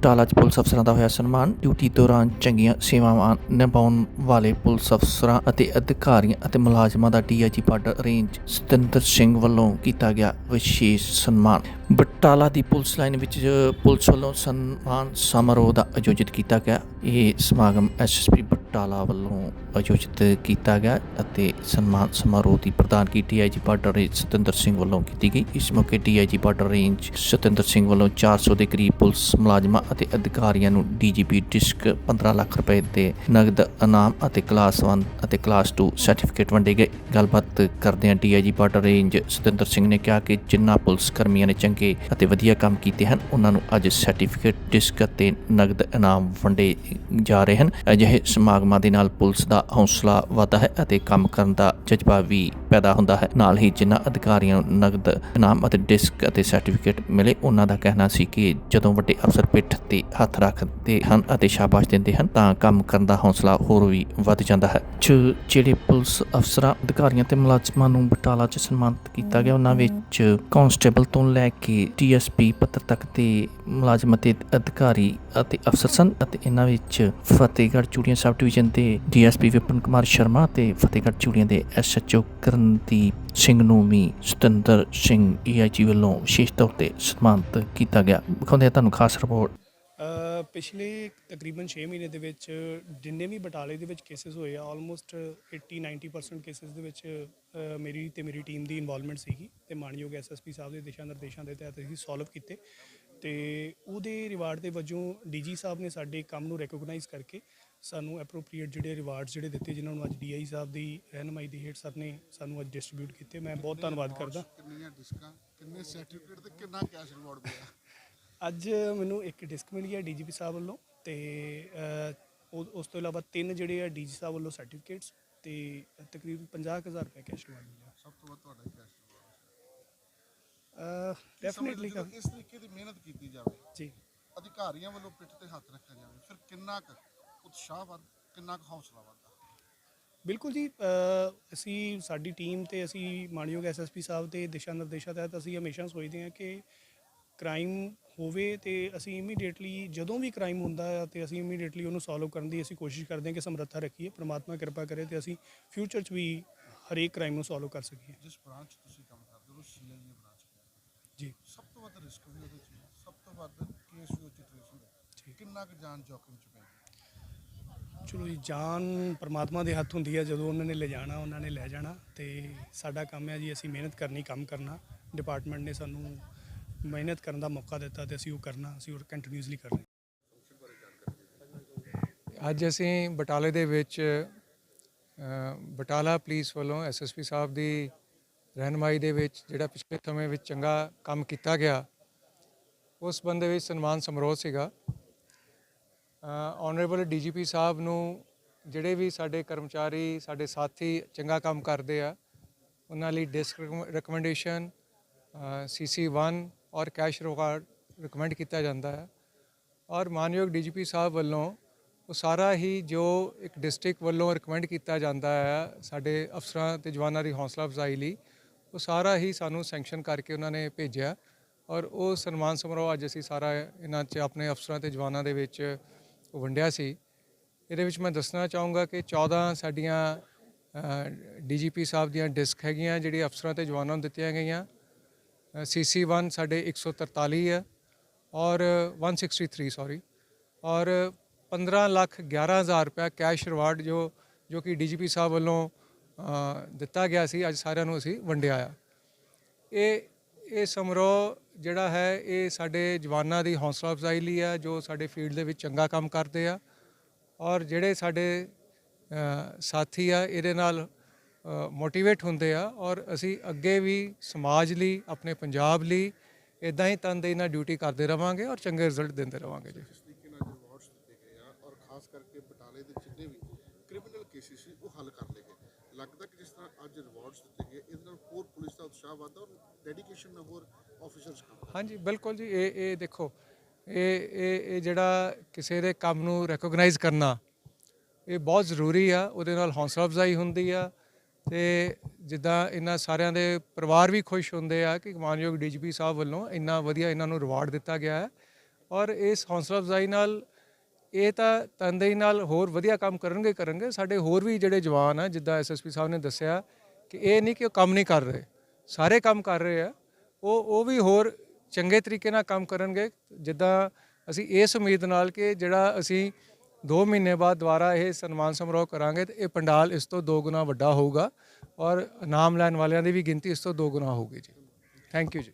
ਬਟਾਲਾ 'ਚ ਪੁਲਿਸ ਅਫਸਰਾਂ ਦਾ ਹੋਇਆ ਸਨਮਾਨ। ਡਿਊਟੀ ਦੌਰਾਨ ਚੰਗੀਆਂ ਸੇਵਾਵਾਂ ਨਿਭਾਉਣ ਵਾਲੇ ਪੁਲਿਸ ਅਫਸਰਾਂ ਅਤੇ ਅਧਿਕਾਰੀਆਂ ਅਤੇ ਮੁਲਾਜ਼ਮਾਂ ਦਾ DIG border range Satinder Singh ਵੱਲੋਂ ਕੀਤਾ ਗਿਆ ਵਿਸ਼ੇਸ਼ ਸਨਮਾਨ। ਬਟਾਲਾ ਦੀ ਪੁਲਿਸ ਲਾਈਨ ਵਿੱਚ ਪੁਲਿਸ ਵੱਲੋਂ ਸਨਮਾਨ ਸਮਾਰੋਹ ਦਾ ਆਯੋਜਿਤ ਕੀਤਾ ਗਿਆ। ਇਹ ਸਮਾਗਮ ਐਸਐਸਪੀ ਬਟਾਲਾ ਵੱਲੋਂ ਆਯੋਜਿਤ ਕੀਤਾ ਗਿਆ ਅਤੇ ਸਨਮਾਨ ਸਮਾਰੋਹ ਦੀ ਪ੍ਰਧਾਨਗੀ DIG border range Satinder Singh ਵੱਲੋਂ ਕੀਤੀ ਗਈ। ਇਸ ਮੌਕੇ DIG border range Satinder Singh ਵੱਲੋਂ 400 ਦੇ ਕਰੀਬ ਪੁਲਿਸ ਮੁਲਾਜ਼ਮਾਂ ਅਤੇ ਅਧਿਕਾਰੀਆਂ ਨੂੰ ਡੀਜੀਪੀ ਡਿਸਕ 15 ਲੱਖ ਰੁਪਏ ਦੇ ਨਗਦ, ਇਨਾਮ ਅਤੇ ਕਲਾਸ 1 ਅਤੇ ਕਲਾਸ 2 ਸਰਟੀਫਿਕੇਟ ਵੰਡੇ ਗਏ। ਗੱਲਬਾਤ ਕਰਦਿਆਂ DIG border range Satinder Singh ਨੇ ਕਿਹਾ ਕਿ ਜਿਨ੍ਹਾਂ ਪੁਲਿਸ ਕਰਮੀਆਂ ਨੇ ਚੰਗੇ ਅਤੇ ਵਧੀਆ ਕੰਮ ਕੀਤੇ ਹਨ, ਉਹਨਾਂ ਨੂੰ ਅੱਜ ਸਰਟੀਫਿਕੇਟ, ਡਿਸਕ ਅਤੇ ਨਗਦ, ਇਨਾਮ ਵੰਡੇ ਜਾ ਰਹੇ ਹਨ। ਅਜਿਹੇ ਸਮਾਗਮਾਂ ਦੇ ਨਾਲ ਪੁਲਿਸ ਦਾ ਹੌਸਲਾ ਵਧਦਾ ਹੈ ਅਤੇ ਕੰਮ ਕਰਨ ਦਾ ਜਜ਼ਬਾ ਵੀ ਪੈਦਾ ਹੁੰਦਾ ਹੈ। ਨਾਲ ਹੀ ਜਿਨ੍ਹਾਂ ਅਧਿਕਾਰੀਆਂ ਨੂੰ ਨਗਦ ਇਨਾਮ ਅਤੇ ਡਿਸਕ ਅਤੇ ਸਰਟੀਫਿਕੇਟ ਮਿਲੇ, ਉਹਨਾਂ ਦਾ ਕਹਿਣਾ ਸੀ ਕਿ ਜਦੋਂ ਵੱਡੇ ਅਫਸਰ ਪਿੱਠ ਤੇ ਹੱਥ ਰੱਖਦੇ ਹਨ ਅਤੇ ਸ਼ਾਬਾਸ਼ ਦਿੰਦੇ ਹਨ, ਤਾਂ ਕੰਮ ਕਰਨ ਦਾ ਹੌਸਲਾ ਹੋਰ ਵੀ ਵੱਧ ਜਾਂਦਾ ਹੈ। ਜਿਹੜੇ ਪੁਲਿਸ ਅਫਸਰਾਂ, ਅਧਿਕਾਰੀਆਂ ਤੇ ਮੁਲਾਜ਼ਮਾਂ ਨੂੰ ਬਟਾਲਾ 'ਚ ਸਨਮਾਨਿਤ ਕੀਤਾ ਗਿਆ, ਉਹਨਾਂ ਵਿੱਚ ਕਾਂਸਟੇਬਲ ਤੋਂ ਲੈ ਕੇ ਡੀਐਸਪੀ ਪੱਤਰ ਤੱਕ ਦੇ ਮੁਲਾਜ਼ਮ ਅਤੇ ਅਧਿਕਾਰੀ ਅਤੇ ਅਫਸਰ ਸਨ ਅਤੇ ਇਹਨਾਂ ਵਿੱਚ ਫਤਿਹਗੜ੍ਹ ਚੂੜੀਆਂ ਸਬ ਡਿਵੀਜ਼ਨ ਦੇ ਡੀਐਸਪੀ ਵਿਪਨ ਕੁਮਾਰ ਸ਼ਰਮਾ ਤੇ ਫਤਿਹਗੜ੍ਹ ਚੂੜੀਆਂ ਦੇ ਐਸਐਚਓ ਰਤਨਦੀਪ ਸਿੰਘ ਨੂੰ ਵੀ ਸਤਿੰਦਰ ਸਿੰਘ ਈਆਈਜੀ ਵੱਲੋਂ ਵਿਸ਼ੇਸ਼ ਤੌਰ ਤੇ ਸਨਮਾਨਿਤ ਕੀਤਾ ਗਿਆ। ਵਿਖਾਉਂਦੇ ਤੁਹਾਨੂੰ ਖਾਸ ਰਿਪੋਰਟ। ਪਿਛਲੇ ਤਕਰੀਬਨ 6 ਮਹੀਨੇ ਦੇ ਵਿੱਚ ਜਿੰਨੇ ਵੀ ਬਟਾਲੇ ਦੇ ਵਿੱਚ ਕੇਸਿਸ ਹੋਏ ਆ ਆਲਮੋਸਟ 80 90% ਕੇਸਿਸ ਦੇ ਵਿੱਚ ਮੇਰੀ ਤੇ ਮੇਰੀ ਟੀਮ ਦੀ ਇਨਵੋਲਵਮੈਂਟ ਸੀਗੀ ਤੇ ਮਾਨਯੋਗ ਐਸਐਸਪੀ ਸਾਹਿਬ ਦੇ ਦਿਸ਼ਾ ਨਿਰਦੇਸ਼ਾਂ ਦੇ ਤਹਿਤ ਅਸੀਂ ਸੋਲਵ ਕੀਤੇ ਤੇ ਉਹਦੇ ਰਿਵਾਰਡ ਦੇ ਵਜੋਂ ਡੀਜੀ ਸਾਹਿਬ ਨੇ ਸਾਡੇ ਕੰਮ ਨੂੰ ਰੈਕੋਗਨਾਈਜ਼ ਕਰਕੇ ਸਾਨੂੰ ਐਪਰੋਪ੍ਰੀਏਟ ਜਿਹੜੇ ਰਿਵਾਰਡਸ ਜਿਹੜੇ ਦਿੱਤੇ ਜਿਨ੍ਹਾਂ ਨੂੰ ਅੱਜ ਡੀਆਈ ਸਾਹਿਬ ਦੀ ਰਹਿਨਮਾਈ ਦੀ ਹੇਠ ਸਰ ਨੇ ਸਾਨੂੰ ਅੱਜ ਡਿਸਟ੍ਰੀਬਿਊਟ ਕੀਤੇ ਮੈਂ ਬਹੁਤ ਧੰਨਵਾਦ ਕਰਦਾ। ਕਿੰਨੀਆਂ ਡਿਸਕਾਂ ਕਿੰਨੇ ਸਰਟੀਫਿਕੇਟ ਤੇ ਕਿੰਨਾ ਕੈਸ਼ ਰਿਵਾਰਡ ਮਿਲਿਆ? ਅੱਜ ਮੈਨੂੰ ਇੱਕ ਡਿਸਕ ਮਿਲੀ ਹੈ ਡੀਜੀਪੀ ਸਾਹਿਬ ਵੱਲੋਂ ਤੇ ਉਸ ਤੋਂ ਇਲਾਵਾ ਤਿੰਨ ਜਿਹੜੇ ਆ ਡੀਜੀ ਸਾਹਿਬ ਵੱਲੋਂ ਸਰਟੀਫਿਕੇਟਸ ਤੇ ਤਕਰੀਬਨ 50000 ਰੁਪਏ ਕੈਸ਼ ਰਿਵਾਰਡ ਮਿਲਿਆ। ਸਭ ਤੋਂ ਵੱਧ ਤੁਹਾਡਾ ਹੀ ਕੈਸ਼ ਰਿਵਾਰਡ ਡੈਫੀਨਿਟਲੀ ਇਸ ਤਰੀਕੇ ਦੀ ਮਿਹਨਤ ਕੀਤੀ ਜਾਵੇ ਜੀ। ਅਧਿਕਾਰੀਆਂ ਵੱਲੋਂ ਪਿੱਠ ਤੇ ਹੱਥ ਰੱਖਿਆ ਜਾਵੇ ਫਿਰ ਕਿੰਨਾ ਕੁ ਉਤਸ਼ਾਹ ਵੱਧ ਕਿੰਨਾ ਕੁ ਹੌਸਲਾ ਵੱਧਦਾ? ਬਿਲਕੁਲ ਜੀ ਅ, ਅਸੀਂ ਸਾਡੀ ਟੀਮ ਤੇ ਅਸੀਂ ਮਾਨਯੋਗ ਐਸਐਸਪੀ ਸਾਹਿਬ ਦੇ ਦਿਸ਼ਾ ਨਿਰਦੇਸ਼ਾਂ ਤਹਿਤ ਅਸੀਂ ਹਮੇਸ਼ਾ ਸੋਚਦੇ ਹਾਂ ਕਿ ਕ੍ਰਾਈਮ ਹੋਵੇ ਤੇ ਅਸੀਂ ਇਮੀਡੀਏਟਲੀ ਜਦੋਂ ਵੀ ਕ੍ਰਾਈਮ ਹੁੰਦਾ ਹੈ ਤੇ ਅਸੀਂ ਇਮੀਡੀਏਟਲੀ ਉਹਨੂੰ ਸੋਲਵ ਕਰਨ ਦੀ ਅਸੀਂ ਕੋਸ਼ਿਸ਼ ਕਰਦੇ ਹਾਂ ਕਿ ਸਮਰੱਥਾ ਰੱਖੀਏ ਪ੍ਰਮਾਤਮਾ ਕਿਰਪਾ ਕਰੇ ਤੇ ਅਸੀਂ ਫਿਊਚਰ 'ਚ ਵੀ ਹਰੇਕ ਕ੍ਰਾਈਮ ਨੂੰ ਸੋਲਵ ਕਰ ਸਕੀਏ। ਜਿਸ ਬ੍ਰਾਂਚ ਤੁਸੀਂ ਕੰਮ ਕਰਦੇ ਹੋ ਸੀਆਈਏ ਬ੍ਰਾਂਚ ਜੀ। ਸਭ ਤੋਂ ਵੱਧ ਰਿਸਕ ਵੀ ਉਹਦੇ ਚ ਹੀ ਸਭ ਤੋਂ ਵੱਧ ਕੇਸ ਵੀ ਉਹ ਚ ਟ੍ਰੇਸ ਹੁੰਦਾ। ਕਿੰਨਾ ਕੁ ਜਾਨ ਜੋਖਮ ਚ ਚਲੋ ਜੀ, ਜਾਨ ਪਰਮਾਤਮਾ ਦੇ ਹੱਥ ਹੁੰਦੀ ਹੈ ਜਦੋਂ ਉਹਨਾਂ ਨੇ ਲੈ ਜਾਣਾ ਉਹਨਾਂ ਨੇ ਲੈ ਜਾਣਾ ਤੇ ਸਾਡਾ ਕੰਮ ਹੈ ਜੀ, ਅਸੀਂ ਮਿਹਨਤ ਕਰਨੀ, ਕੰਮ ਕਰਨਾ। ਡਿਪਾਰਟਮੈਂਟ ਨੇ ਸਾਨੂੰ ਮਿਹਨਤ ਕਰਨ ਦਾ ਮੌਕਾ ਦਿੱਤਾ ਤੇ ਅਸੀਂ ਉਹ ਕਰਨਾ, ਅਸੀਂ ਉਹ ਕੰਟੀਨਿਊਸਲੀ ਕਰਨਾ ਅੱਜ ਅਸੀਂ ਬਟਾਲੇ ਦੇ ਵਿੱਚ ਬਟਾਲਾ ਪੁਲਿਸ ਵੱਲੋਂ ਐਸਐਸਪੀ ਸਾਹਿਬ ਦੀ ਰਹਿਨਮਾਈ ਦੇ ਵਿੱਚ, ਜਿਹੜਾ ਪਿਛਲੇ ਸਮੇਂ ਵਿੱਚ ਚੰਗਾ ਕੰਮ ਕੀਤਾ ਗਿਆ, ਉਸ ਬੰਦੇ ਵਿੱਚ ਸਨਮਾਨ ਸਮਾਰੋਹ ਸੀਗਾ। ਆਨਰੇਬਲ ਡੀਜੀਪੀ ਸਾਹਿਬ ਨੂੰ ਜਿਹੜੇ ਵੀ ਸਾਡੇ ਕਰਮਚਾਰੀ, ਸਾਡੇ ਸਾਥੀ ਚੰਗਾ ਕੰਮ ਕਰਦੇ ਆ, ਉਹਨਾਂ ਲਈ ਡਿਸਕ ਰეკਮੈਂਡੇਸ਼ਨ ਸੀਸੀ 1 ਔਰ ਕੈਸ਼ ਰਿਵਾਰਡ ਰਿਕਮੈਂਡ ਕੀਤਾ ਜਾਂਦਾ ਹੈ। ਔਰ ਮਾਨਯੋਗ ਡੀਜੀਪੀ ਸਾਹਿਬ ਵੱਲੋਂ ਉਹ ਸਾਰਾ ਹੀ ਜੋ ਇੱਕ ਡਿਸਟ੍ਰਿਕਟ ਵੱਲੋਂ ਰਿਕਮੈਂਡ ਕੀਤਾ ਜਾਂਦਾ ਹੈ ਸਾਡੇ ਅਫਸਰਾਂ ਤੇ ਜਵਾਨਾਂ ਦੀ ਹੌਸਲਾ ਅਫਜ਼ਾਈ ਲਈ, ਉਹ ਸਾਰਾ ਹੀ ਸਾਨੂੰ ਸੈਂਕਸ਼ਨ ਕਰਕੇ ਉਹਨਾਂ ਨੇ ਭੇਜਿਆ। ਔਰ ਉਹ ਸਨਮਾਨ ਸਮਾਰੋਹ ਅੱਜ ਅਸੀਂ ਸਾਰਾ ਇਹਨਾਂ 'ਚ ਆਪਣੇ ਅਫਸਰਾਂ ਤੇ ਜਵਾਨਾਂ ਦੇ ਵਿੱਚ ਉਹ ਵੰਡਿਆ ਸੀ। ਇਹਦੇ ਵਿੱਚ ਮੈਂ ਦੱਸਣਾ ਚਾਹੂੰਗਾ ਕਿ 14 ਸਾਡੀਆਂ ਡੀਜੀਪੀ ਸਾਹਿਬ ਦੀਆਂ ਡਿਸਕ ਹੈਗੀਆਂ ਜਿਹੜੀ ਅਫਸਰਾਂ ਤੇ ਜਵਾਨਾਂ ਨੂੰ ਦਿੱਤੀਆਂ ਗਈਆਂ। ਸੀਸੀ 1 ਸਾਡੇ 143 ਹੈ ਔਰ 163 ਸੌਰੀ ਔਰ 15 ਲੱਖ 11000 ਰੁਪਏ ਕੈਸ਼ ਰਿਵਾਰਡ ਜੋ ਜੋ ਕਿ ਡੀਜੀਪੀ ਸਾਹਿਬ ਵੱਲੋਂ ਦਿੱਤਾ ਗਿਆ ਸੀ। ਅੱਜ ਸਾਰਿਆਂ ਨੂੰ ਅਸੀਂ ਵੰਡਿਆ ਆ। ਇਹ ਇਹ ਸਮਾਰੋਹ ਜਿਹੜਾ ਹੈ, ਇਹ ਸਾਡੇ ਜਵਾਨਾਂ ਦੀ ਹੌਸਲਾ ਅਫਜ਼ਾਈ ਲਈ ਆ, ਜੋ ਸਾਡੇ ਫੀਲਡ ਦੇ ਵਿੱਚ ਚੰਗਾ ਕੰਮ ਕਰਦੇ ਆ। ਔਰ ਜਿਹੜੇ ਸਾਡੇ ਸਾਥੀ ਆ, ਇਹਦੇ ਨਾਲ ਮੋਟੀਵੇਟ ਹੁੰਦੇ ਆ। ਔਰ ਅਸੀਂ ਅੱਗੇ ਵੀ ਸਮਾਜ ਲਈ, ਆਪਣੇ ਪੰਜਾਬ ਲਈ ਇਦਾਂ ਹੀ ਤਨਦੇਹੀ ਨਾਲ ਡਿਊਟੀ ਕਰਦੇ ਰਵਾਂਗੇ ਔਰ ਚੰਗੇ ਰਿਜ਼ਲਟ ਦਿੰਦੇ ਰਵਾਂਗੇ ਜੀ। ਖਾਸ ਕਰਕੇ ਬਟਾਲੇ ਦੇ ਜਿੰਨੇ ਵੀ ਕ੍ਰਿਮੀਨਲ ਕੇਸਿਸ ਸੀ, ਉਹ ਹੱਲ ਕਰ ਲਏ। ਜਿਸ ਰਿਵਾਰਡਸ ਦਿੱਤੇ ਗਏ। ਇਹਦੇ ਨਾਲ ਹੋਰ ਪੁਲਿਸ ਦਾ ਉਤਸ਼ਾਹ ਵਧਦਾ ਔਰ ਡੈਡੀਕੇਸ਼ਨ ਨਾਲ ਹੋਰ ਆਫੀਸਰਸ ਕੰਮ ਹਾਂਜੀ, ਬਿਲਕੁਲ ਜੀ, ਇਹ ਇਹ ਦੇਖੋ, ਇਹ ਇਹ ਇਹ ਜਿਹੜਾ ਕਿਸੇ ਦੇ ਕੰਮ ਨੂੰ ਰੈਕੋਗਨਾਈਜ਼ ਕਰਨਾ, ਇਹ ਬਹੁਤ ਜ਼ਰੂਰੀ ਆ। ਉਹਦੇ ਨਾਲ ਹੌਸਲਾ ਅਫਜ਼ਾਈ ਹੁੰਦੀ ਆ ਤੇ ਜਿੱਦਾਂ ਇਹਨਾਂ ਸਾਰਿਆਂ ਦੇ ਪਰਿਵਾਰ ਵੀ ਖੁਸ਼ ਹੁੰਦੇ ਆ ਕਿ ਮਾਨਯੋਗ ਡੀਜੀਪੀ ਸਾਹਿਬ ਵੱਲੋਂ ਇੰਨਾ ਵਧੀਆ ਇਹਨਾਂ ਨੂੰ ਰਿਵਾਰਡ ਦਿੱਤਾ ਗਿਆ ਹੈ। ਔਰ ਇਸ ਹੌਸਲਾ ਅਫਜ਼ਾਈ ਨਾਲ, ਇਹ ਤਾਂ ਤਨਦੇਹੀ ਨਾਲ ਹੋਰ ਵਧੀਆ ਕੰਮ ਕਰਨਗੇ ਕਰਨਗੇ। ਸਾਡੇ ਹੋਰ ਵੀ ਜਿਹੜੇ ਜਵਾਨ ਆ, ਜਿੱਦਾਂ ਐਸਐਸਪੀ ਸਾਹਿਬ ਨੇ ਦੱਸਿਆ ਕਿ ਇਹ ਨਹੀਂ ਕਿ ਉਹ ਕੰਮ ਨਹੀਂ ਕਰ ਰਹੇ। ਸਾਰੇ ਕੰਮ ਕਰ ਰਹੇ ਆ। ਉਹ ਉਹ ਵੀ ਹੋਰ ਚੰਗੇ ਤਰੀਕੇ ਨਾਲ ਕੰਮ ਕਰਨਗੇ। ਜਿੱਦਾਂ ਅਸੀਂ ਇਸ ਉਮੀਦ ਨਾਲ ਕਿ ਜਿਹੜਾ ਅਸੀਂ 2 ਮਹੀਨੇ ਬਾਅਦ ਦੁਬਾਰਾ ਇਹ ਸਨਮਾਨ ਸਮਾਰੋਹ ਕਰਾਂਗੇ ਤੇ ਇਹ ਪੰਡਾਲ ਇਸ ਤੋਂ ਦੋ ਗੁਣਾ ਵੱਡਾ ਹੋਊਗਾ ਔਰ ਨਾਮ ਲੈਣ ਵਾਲਿਆਂ ਦੀ ਵੀ ਗਿਣਤੀ ਇਸ ਤੋਂ ਦੋ ਗੁਣਾ ਹੋਊਗੀ ਜੀ। ਥੈਂਕ ਯੂ ਜੀ।